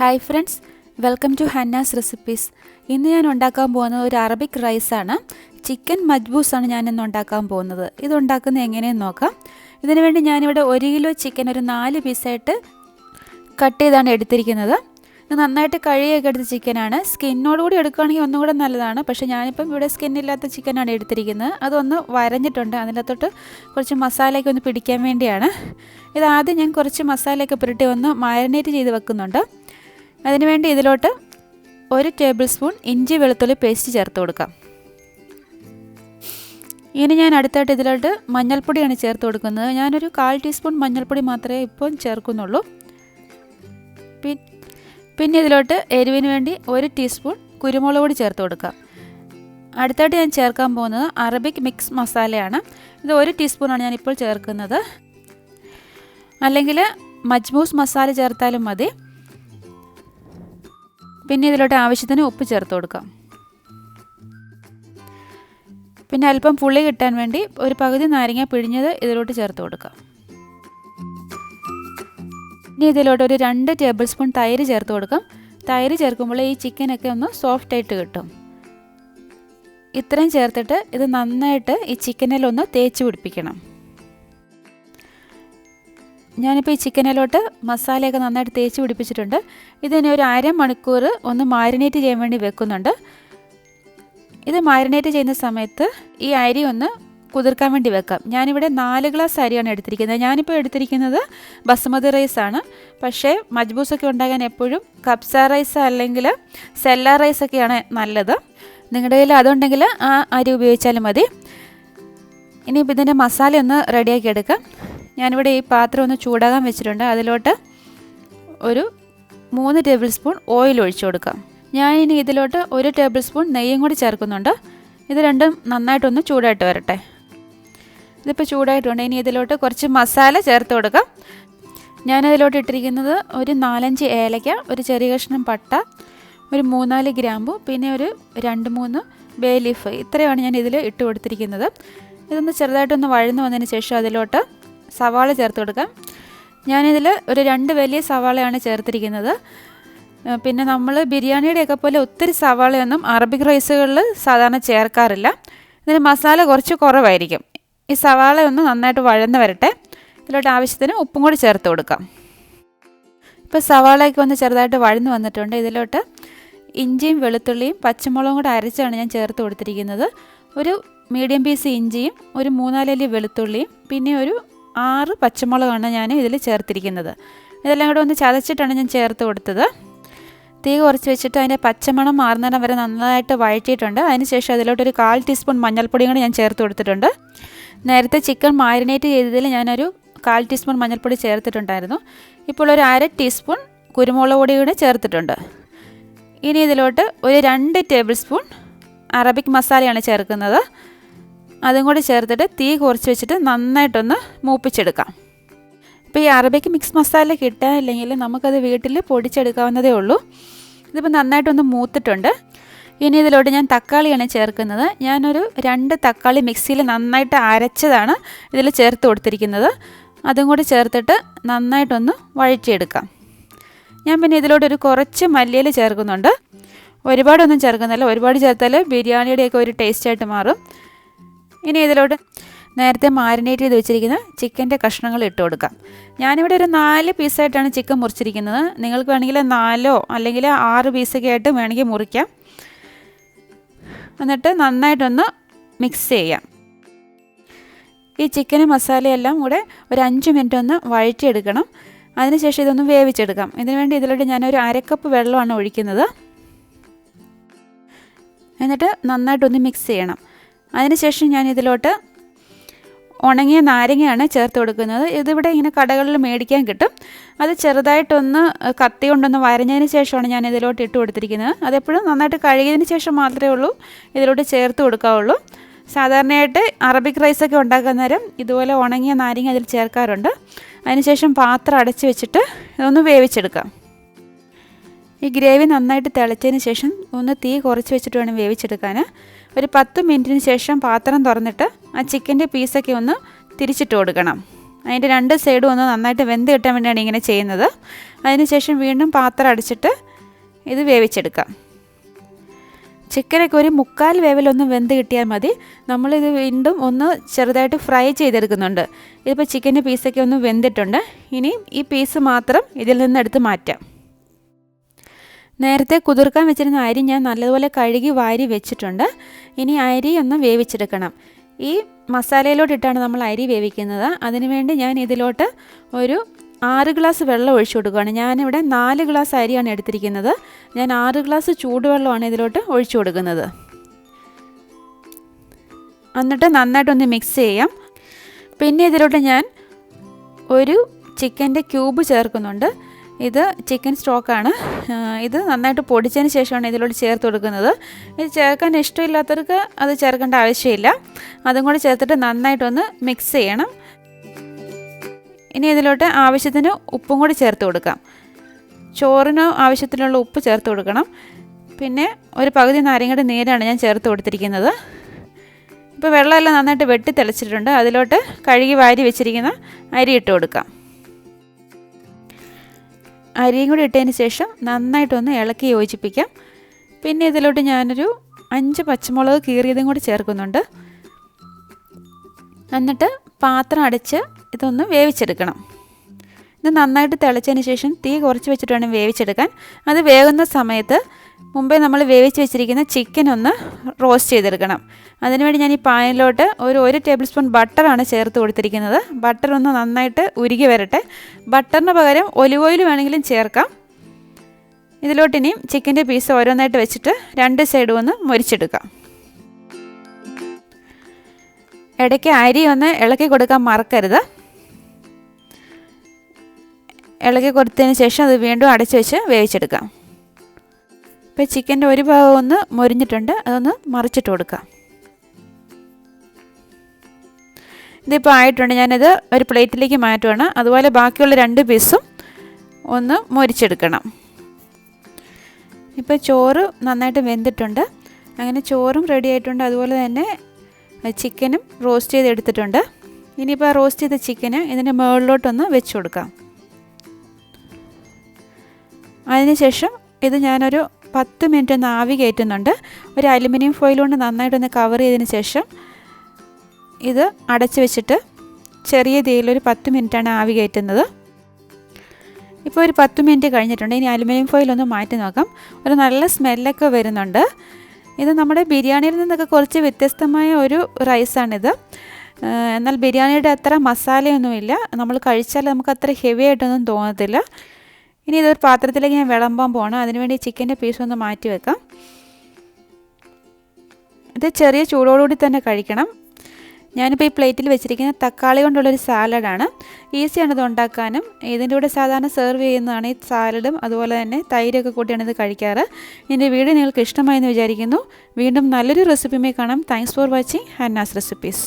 Hi friends welcome to Hannah's recipes ഇന്ന് ഞാൻ ഉണ്ടാക്കാൻ പോകുന്നത് ഒരു അറബിക് റൈസാണ് ചിക്കൻ മജ്ബൂസാണ് ഇന്ന് ഉണ്ടാക്കാൻ പോകുന്നത്. ഇത് ഉണ്ടാക്കുന്നത് എങ്ങനെയെന്ന് നോക്കാം. ഇതിനുവേണ്ടി ഞാനിവിടെ ഒരു കിലോ ചിക്കൻ ഒരു നാല് പീസായിട്ട് കട്ട് ചെയ്താണ് എടുത്തിരിക്കുന്നത്. ഇത് നന്നായിട്ട് കഴുകിയൊക്കെ എടുത്ത ചിക്കനാണ് സ്കിന്നോട് കൂടി എടുക്കുകയാണെങ്കിൽ ഒന്നും കൂടെ നല്ലതാണ്. പക്ഷേ ഞാനിപ്പം ഇവിടെ സ്കിന്നില്ലാത്ത ചിക്കനാണ് എടുത്തിരിക്കുന്നത്. അതൊന്ന് വരഞ്ഞിട്ടുണ്ട്. അതിനകത്തോട്ട് കുറച്ച് മസാലയൊക്കെ ഒന്ന് പിടിക്കാൻ വേണ്ടിയാണ്. ഇതാദ്യം ഞാൻ കുറച്ച് മസാലയൊക്കെ പുരട്ടി ഒന്ന് മാരിനേറ്റ് ചെയ്ത് വെക്കുന്നുണ്ട്. അതിനുവേണ്ടി ഇതിലോട്ട് ഒരു ടേബിൾ സ്പൂൺ ഇഞ്ചി വെളുത്തുള്ളി പേസ്റ്റ് ചേർത്ത് കൊടുക്കാം. ഇനി ഞാൻ അടുത്തായിട്ട് ഇതിലോട്ട് മഞ്ഞൾപ്പൊടിയാണ് ചേർത്ത് കൊടുക്കുന്നത്. ഞാനൊരു കാൽ ടീസ്പൂൺ മഞ്ഞൾപ്പൊടി മാത്രമേ ഇപ്പം ചേർക്കുന്നുള്ളൂ. പിന്നെ ഇതിലോട്ട് എരിവിന് വേണ്ടി ഒരു ടീസ്പൂൺ കുരുമുളക് പൊടി ചേർത്ത് കൊടുക്കാം. അടുത്തായിട്ട് ഞാൻ ചേർക്കാൻ പോകുന്നത് അറബിക് മിക്സ് മസാലയാണ്. ഇത് ഒരു ടീസ്പൂണാണ് ഞാനിപ്പോൾ ചേർക്കുന്നത്. അല്ലെങ്കിൽ മജ്മൂസ് മസാല ചേർത്താലും മതി. പിന്നെ ഇതിലോട്ട് ആവശ്യത്തിന് ഉപ്പ് ചേർത്ത് കൊടുക്കാം. പിന്നെ അല്പം പുളി കിട്ടാൻ വേണ്ടി ഒരു പകുതി നാരങ്ങ പിഴിഞ്ഞത് ഇതിലോട്ട് ചേർത്ത് കൊടുക്കാം. ഇനി ഇതിലോട്ട് ഒരു രണ്ട് ടേബിൾ സ്പൂൺ തൈര് ചേർത്ത് കൊടുക്കാം. തൈര് ചേർക്കുമ്പോൾ ഈ ചിക്കനൊക്കെ ഒന്ന് സോഫ്റ്റ് ആയിട്ട് കിട്ടും. ഇത്രയും ചേർത്തിട്ട് ഇത് നന്നായിട്ട് ഈ ചിക്കനിലൊന്ന് തേച്ച് പിടിപ്പിക്കണം. ഞാനിപ്പോൾ ഈ ചിക്കനിലോട്ട് മസാലയൊക്കെ നന്നായിട്ട് തേച്ച് പിടിപ്പിച്ചിട്ടുണ്ട്. ഇതിനെ ഒരു അരമണിക്കൂർ ഒന്ന് മാരിനേറ്റ് ചെയ്യാൻ വേണ്ടി വെക്കുന്നുണ്ട്. ഇത് മാരിനേറ്റ് ചെയ്യുന്ന സമയത്ത് ഈ അരി ഒന്ന് കുതിർക്കാൻ വേണ്ടി വെക്കാം. ഞാനിവിടെ നാല് ഗ്ലാസ് അരിയാണ് എടുത്തിരിക്കുന്നത്. ഞാനിപ്പോൾ എടുത്തിരിക്കുന്നത് ബസുമതി റൈസാണ് പക്ഷേ മജ്ബൂസൊക്കെ ഉണ്ടാകാൻ എപ്പോഴും കപ്സ റൈസ് അല്ലെങ്കിൽ സെല്ല റൈസൊക്കെയാണ് നല്ലത്. നിങ്ങളുടെ കയ്യിൽ അതുണ്ടെങ്കിൽ ആ അരി ഉപയോഗിച്ചാലും മതി. ഇനിയിപ്പോൾ ഇതിന്റെ മസാല ഒന്ന് റെഡിയാക്കി എടുക്കാം. ഞാനിവിടെ ഈ പാത്രം ഒന്ന് ചൂടാകാൻ വെച്ചിട്ടുണ്ട്. അതിലോട്ട് ഒരു മൂന്ന് ടേബിൾ സ്പൂൺ ഓയിൽ ഒഴിച്ചു കൊടുക്കാം. ഞാൻ ഇനി ഇതിലോട്ട് ഒരു ടേബിൾ സ്പൂൺ നെയ്യും കൂടി ചേർക്കുന്നുണ്ട്. ഇത് രണ്ടും നന്നായിട്ടൊന്ന് ചൂടായിട്ട് വരട്ടെ. ഇതിപ്പോൾ ചൂടായിട്ടുണ്ട്. ഇനി ഇതിലോട്ട് കുറച്ച് മസാല ചേർത്ത് കൊടുക്കാം. ഞാനതിലോട്ട് ഇട്ടിരിക്കുന്നത് ഒരു നാലഞ്ച് ഏലയ്ക്ക ഒരു ചെറിയ കഷ്ണം പട്ട ഒരു മൂന്നാൽ ഗ്രാമ്പു പിന്നെ ഒരു രണ്ട് മൂന്ന് ബേ ലീഫ്. ഇത്രയാണ് ഞാൻ ഇതിൽ ഇട്ട് കൊടുത്തിരിക്കുന്നത്. ഇതൊന്ന് ചെറുതായിട്ടൊന്ന് വഴന്നു വന്നതിന് ശേഷം അതിലോട്ട് സവാള ചേർത്ത് കൊടുക്കാം. ഞാനിതിൽ ഒരു രണ്ട് വലിയ സവാളയാണ് ചേർത്തിരിക്കുന്നത്. പിന്നെ നമ്മൾ ബിരിയാണിയുടെയൊക്കെ പോലെ ഒത്തിരി സവാളയൊന്നും അറബിക് റൈസുകളിൽ സാധാരണ ചേർക്കാറില്ല. ഇതിന് മസാല കുറച്ച് കുറവായിരിക്കും. ഈ സവാള ഒന്ന് നന്നായിട്ട് വഴന്ന് വരട്ടെ. ഇതിലോട്ട് ആവശ്യത്തിന് ഉപ്പും കൂടി ചേർത്ത് കൊടുക്കാം. ഇപ്പോൾ സവാളയൊക്കെ ഒന്ന് ചെറുതായിട്ട് വഴന്ന് വന്നിട്ടുണ്ട്. ഇതിലോട്ട് ഇഞ്ചിയും വെളുത്തുള്ളിയും പച്ചമുളകും കൂടെ അരച്ചാണ് ഞാൻ ചേർത്ത് കൊടുത്തിരിക്കുന്നത്. ഒരു മീഡിയം പീസ് ഇഞ്ചിയും ഒരു മൂന്നാലല്ലി വെളുത്തുള്ളിയും പിന്നെ ഒരു ആറ് പച്ചമുളകാണ് ഞാൻ ഇതിൽ ചേർത്തിരിക്കുന്നത്. ഇതെല്ലാം കൂടെ ഒന്ന് ചതച്ചിട്ടാണ് ഞാൻ ചേർത്ത് കൊടുത്തത്. തീ കുറച്ച് വെച്ചിട്ട് അതിന്റെ പച്ചമണം മാറുന്നിടം വരെ നന്നായിട്ട് വഴറ്റിയിട്ടുണ്ട്. അതിനുശേഷം അതിലോട്ട് ഒരു കാൽ ടീസ്പൂൺ മഞ്ഞൾപ്പൊടിയും കൂടി ഞാൻ ചേർത്ത് കൊടുത്തിട്ടുണ്ട്. നേരത്തെ ചിക്കൻ മാരിനേറ്റ് ചെയ്തതിൽ ഞാനൊരു കാൽ ടീസ്പൂൺ മഞ്ഞൾപ്പൊടി ചേർത്തിട്ടുണ്ടായിരുന്നു. ഇപ്പോൾ ഒരു അര ടീസ്പൂൺ കുരുമുളക് പൊടി കൂടി ചേർത്തിട്ടുണ്ട്. ഇനി ഇതിലോട്ട് ഒരു രണ്ട് ടേബിൾ സ്പൂൺ അറബിക് മസാലയാണ് ചേർക്കുന്നത്. അതും കൂടി ചേർത്തിട്ട് തീ കുറച്ച് വെച്ചിട്ട് നന്നായിട്ടൊന്ന് മൂപ്പിച്ചെടുക്കാം. ഇപ്പോൾ ഈ അറബിക്ക് മിക്സ് മസാല കിട്ടാനില്ലെങ്കിൽ നമുക്കത് വീട്ടിൽ പൊടിച്ചെടുക്കാവുന്നതേ ഉള്ളൂ. ഇതിപ്പോൾ നന്നായിട്ടൊന്ന് മൂത്തിട്ടുണ്ട്. ഇനി ഇതിലോട്ട് ഞാൻ തക്കാളിയാണ് ചേർക്കുന്നത്. ഞാനൊരു രണ്ട് തക്കാളി മിക്സിയിൽ നന്നായിട്ട് അരച്ചതാണ് ഇതിൽ ചേർത്ത് കൊടുത്തിരിക്കുന്നത്. അതും കൂടി ചേർത്തിട്ട് നന്നായിട്ടൊന്ന് വഴറ്റിയെടുക്കാം. ഞാൻ പിന്നെ ഇതിലോട്ടൊരു കുറച്ച് മല്ലിയിൽ ചേർക്കുന്നുണ്ട്. ഒരുപാടൊന്നും ചേർക്കുന്നില്ല. ഒരുപാട് ചേർത്താൽ ബിരിയാണിയുടെയൊക്കെ ഒരു ടേസ്റ്റായിട്ട് മാറും. ഇനി ഇതിലോട്ട് നേരത്തെ മാരിനേറ്റ് ചെയ്ത് വെച്ചിരിക്കുന്ന ചിക്കന്റെ കഷ്ണങ്ങൾ ഇട്ട് കൊടുക്കാം. ഞാനിവിടെ ഒരു നാല് പീസായിട്ടാണ് ചിക്കൻ മുറിച്ചിരിക്കുന്നത്. നിങ്ങൾക്ക് വേണമെങ്കിൽ നാലോ അല്ലെങ്കിൽ ആറ് പീസൊക്കെ ആയിട്ട് വേണമെങ്കിൽ മുറിക്കാം. എന്നിട്ട് നന്നായിട്ടൊന്ന് മിക്സ് ചെയ്യാം. ഈ ചിക്കനും മസാലയെല്ലാം കൂടെ ഒരു അഞ്ച് മിനിറ്റ് ഒന്ന് വഴറ്റിയെടുക്കണം. അതിനുശേഷം ഇതൊന്ന് വേവിച്ചെടുക്കാം. ഇതിനുവേണ്ടി ഇതിലോട്ട് ഞാനൊരു അരക്കപ്പ് വെള്ളമാണ് ഒഴിക്കുന്നത്. എന്നിട്ട് നന്നായിട്ടൊന്ന് മിക്സ് ചെയ്യണം. അതിനുശേഷം ഞാൻ ഇതിലോട്ട് ഉണങ്ങിയ നാരങ്ങയാണ് ചേർത്ത് കൊടുക്കുന്നത്. ഇതിവിടെ ഇങ്ങനെ കടകളിൽ മേടിക്കാൻ കിട്ടും. അത് ചെറുതായിട്ടൊന്ന് കത്തി കൊണ്ടൊന്ന് വരഞ്ഞതിന് ശേഷമാണ് ഞാൻ ഇതിലോട്ട് ഇട്ട് കൊടുത്തിരിക്കുന്നത്. അതെപ്പോഴും നന്നായിട്ട് കഴുകിയതിന് ശേഷം മാത്രമേ ഉള്ളൂ. ഇതിലോട്ട് ചേർത്ത് കൊടുക്കാവുള്ളൂ. സാധാരണയായിട്ട് അറബിക് റൈസൊക്കെ ഉണ്ടാക്കാൻ നേരം ഇതുപോലെ ഉണങ്ങിയ നാരങ്ങ അതിൽ ചേർക്കാറുണ്ട്. അതിനുശേഷം പാത്രം അടച്ച് വെച്ചിട്ട് ഇതൊന്ന് വേവിച്ചെടുക്കാം. ഈ ഗ്രേവി നന്നായിട്ട് തിളച്ചതിന് ശേഷം ഒന്ന് തീ കുറച്ച് വെച്ചിട്ട് വേണം വേവിച്ചെടുക്കാൻ. ഒരു പത്ത് മിനിറ്റിന് ശേഷം പാത്രം തുറന്നിട്ട് ആ ചിക്കന്റെ പീസൊക്കെ ഒന്ന് തിരിച്ചിട്ട് കൊടുക്കണം. അതിന്റെ രണ്ട് സൈഡും ഒന്ന് നന്നായിട്ട് വെന്ത് കിട്ടാൻ വേണ്ടിയാണ് ഇങ്ങനെ ചെയ്യുന്നത്. അതിനുശേഷം വീണ്ടും പാത്രം അടിച്ചിട്ട് ഇത് വേവിച്ചെടുക്കാം. ചിക്കനൊക്കെ ഒരു മുക്കാൽ വേവിലൊന്ന് വെന്ത് കിട്ടിയാൽ മതി. നമ്മളിത് വീണ്ടും ഒന്ന് ചെറുതായിട്ട് ഫ്രൈ ചെയ്തെടുക്കുന്നുണ്ട്. ഇതിപ്പോൾ ചിക്കന്റെ പീസൊക്കെ ഒന്ന് വെന്തിട്ടുണ്ട്. ഇനി ഈ പീസ് മാത്രം ഇതിൽ നിന്ന് എടുത്ത് മാറ്റാം. നേരത്തെ കുതിർക്കാൻ വെച്ചിരുന്ന അരി ഞാൻ നല്ലതുപോലെ കഴുകി വാരി വെച്ചിട്ടുണ്ട്. ഇനി അരി ഒന്ന് വേവിച്ചെടുക്കണം. ഈ മസാലയിലോട്ടിട്ടാണ് നമ്മൾ അരി വേവിക്കുന്നത്. അതിനുവേണ്ടി ഞാൻ ഇതിലോട്ട് ഒരു ആറ് ഗ്ലാസ് വെള്ളം ഒഴിച്ചു കൊടുക്കുകയാണ്. ഞാനിവിടെ നാല് ഗ്ലാസ് അരിയാണ് എടുത്തിരിക്കുന്നത്. ഞാൻ ആറ് ഗ്ലാസ് ചൂടുവെള്ളമാണ് ഇതിലോട്ട് ഒഴിച്ചു കൊടുക്കുന്നത്. എന്നിട്ട് നന്നായിട്ടൊന്ന് മിക്സ് ചെയ്യാം. പിന്നെ ഇതിലോട്ട് ഞാൻ ഒരു ചിക്കന്റെ ക്യൂബ് ചേർക്കുന്നുണ്ട്. ഇത് ചിക്കൻ സ്റ്റോക്കാണ്. ഇത് നന്നായിട്ട് പൊടിച്ചതിന് ശേഷമാണ് ഇതിലോട്ട് ചേർത്ത് കൊടുക്കുന്നത്. ഇത് ചേർക്കാൻ ഇഷ്ടമില്ലാത്തവർക്ക് അത് ചേർക്കേണ്ട ആവശ്യമില്ല. അതും കൂടി ചേർത്തിട്ട് നന്നായിട്ടൊന്ന് മിക്സ് ചെയ്യണം. ഇനി ഇതിലോട്ട് ആവശ്യത്തിന് ഉപ്പും കൂടി ചേർത്ത് കൊടുക്കാം. ചോറിന് ആവശ്യത്തിനുള്ള ഉപ്പ് ചേർത്ത് കൊടുക്കണം. പിന്നെ ഒരു പകുതി നാരങ്ങയുടെ നീരാണ് ഞാൻ ചേർത്ത് കൊടുത്തിരിക്കുന്നത്. ഇപ്പോൾ വെള്ളമെല്ലാം നന്നായിട്ട് വെട്ടി തിളച്ചിട്ടുണ്ട്. അതിലോട്ട് കഴുകി വാരി വെച്ചിരിക്കുന്ന അരി ഇട്ട് കൊടുക്കാം. അരിയും കൂടി ഇട്ടതിന് ശേഷം നന്നായിട്ടൊന്ന് ഇളക്കി യോജിപ്പിക്കാം. പിന്നെ ഇതിലോട്ട് ഞാനൊരു അഞ്ച് പച്ചമുളക് കീറിയതും കൂടി ചേർക്കുന്നുണ്ട്. എന്നിട്ട് പാത്രം അടച്ച് ഇതൊന്ന് വേവിച്ചെടുക്കണം. ഇത് നന്നായിട്ട് തിളച്ചതിന് ശേഷം തീ കുറച്ച് വെച്ചിട്ട് വേണം വേവിച്ചെടുക്കാൻ. അത് വേകുന്ന സമയത്ത് മുമ്പേ നമ്മൾ വേവിച്ച് വെച്ചിരിക്കുന്ന ചിക്കൻ ഒന്ന് റോസ്റ്റ് ചെയ്തെടുക്കണം. അതിനുവേണ്ടി ഞാൻ ഈ പാനിലോട്ട് ഒരു ഒരു ടേബിൾ സ്പൂൺ ബട്ടറാണ് ചേർത്ത് കൊടുത്തിരിക്കുന്നത്. ബട്ടർ ഒന്ന് നന്നായിട്ട് ഉരുകി വരട്ടെ. ബട്ടറിന് പകരം ഒലിവ് ഓയിൽ വേണമെങ്കിലും ചേർക്കാം. ഇതിലോട്ട് ഇനിയും ചിക്കന്റെ പീസ് ഓരോന്നായിട്ട് വെച്ചിട്ട് രണ്ട് സൈഡും ഒന്ന് മുരിച്ചെടുക്കാം. ഇടയ്ക്ക് അരി ഒന്ന് ഇളക്കി കൊടുക്കാൻ മറക്കരുത്. ഇളക്കി കൊടുത്തതിന് ശേഷം അത് വീണ്ടും അടച്ചു വെച്ച് വേവിച്ചെടുക്കാം. ഇപ്പോൾ ചിക്കന്റെ ഒരു ഭാഗം ഒന്ന് മൊരിഞ്ഞിട്ടുണ്ട്. അതൊന്ന് മറിച്ചിട്ട് കൊടുക്കാം. ഇതിപ്പോൾ ആയിട്ടുണ്ട്. ഞാനിത് ഒരു പ്ലേറ്റിലേക്ക് മാറ്റുകയാണ് അതുപോലെ ബാക്കിയുള്ള രണ്ട് പീസും ഒന്ന് മൊരിച്ചെടുക്കണം. ഇപ്പോൾ ചോറ് നന്നായിട്ട് വെന്തിട്ടുണ്ട്. അങ്ങനെ ചോറും റെഡി ആയിട്ടുണ്ട്. അതുപോലെ തന്നെ ചിക്കനും റോസ്റ്റ് ചെയ്തെടുത്തിട്ടുണ്ട്. ഇനിയിപ്പോൾ റോസ്റ്റ് ചെയ്ത ചിക്കന് ഇതിന്റെ മുകളിലോട്ടൊന്ന് വെച്ച് കൊടുക്കാം. അതിനുശേഷം ഇത് ഞാനൊരു പത്ത് മിനിറ്റ് ഒന്ന് ആവി കയറ്റുന്നുണ്ട്. ഒരു അലുമിനിയം ഫോയിൽ കൊണ്ട് നന്നായിട്ടൊന്ന് കവർ ചെയ്തതിന് ശേഷം ഇത് അടച്ച് വെച്ചിട്ട് ചെറിയ തീയിൽ ഒരു പത്ത് മിനിറ്റാണ് ആവി കയറ്റുന്നത്. ഇപ്പോൾ ഒരു പത്ത് മിനിറ്റ് കഴിഞ്ഞിട്ടുണ്ട്. ഇനി അലുമിനിയം ഫോയിൽ ഒന്ന് മാറ്റി നോക്കാം. ഒരു നല്ല സ്മെല്ലൊക്കെ വരുന്നുണ്ട്. ഇത് നമ്മുടെ ബിരിയാണിയിൽ നിന്നൊക്കെ കുറച്ച് വ്യത്യസ്തമായ ഒരു റൈസാണിത് എന്നാൽ ബിരിയാണിയുടെ അത്ര മസാലയൊന്നുമില്ല. നമ്മൾ കഴിച്ചാൽ നമുക്ക് അത്ര ഹെവി ആയിട്ടൊന്നും തോന്നത്തില്ല. ഇനി ഇതൊരു പാത്രത്തിലേക്ക് ഞാൻ വിളമ്പാൻ പോകണം അതിനുവേണ്ടി ചിക്കന്റെ പീസ് ഒന്ന് മാറ്റി വെക്കാം. ഇത് ചെറിയ ചൂടോടുകൂടി തന്നെ കഴിക്കണം. ഞാനിപ്പോൾ ഈ പ്ലേറ്റിൽ വെച്ചിരിക്കുന്ന തക്കാളി കൊണ്ടുള്ളൊരു സാലഡാണ് ഈസിയാണ് ഇത് ഉണ്ടാക്കാനും. ഇതിന്റെ കൂടെ സാധാരണ സെർവ് ചെയ്യുന്നതാണ് ഈ സാലഡും അതുപോലെ തന്നെ തൈരൊക്കെ കൂട്ടിയാണ് ഇത് കഴിക്കാറ്. എന്റെ വീഡിയോ നിങ്ങൾക്ക് ഇഷ്ടമായെന്ന് വിചാരിക്കുന്നു. വീണ്ടും നല്ലൊരു റെസിപ്പിയുമായി കാണാം. Thanks for watching Hannah's recipes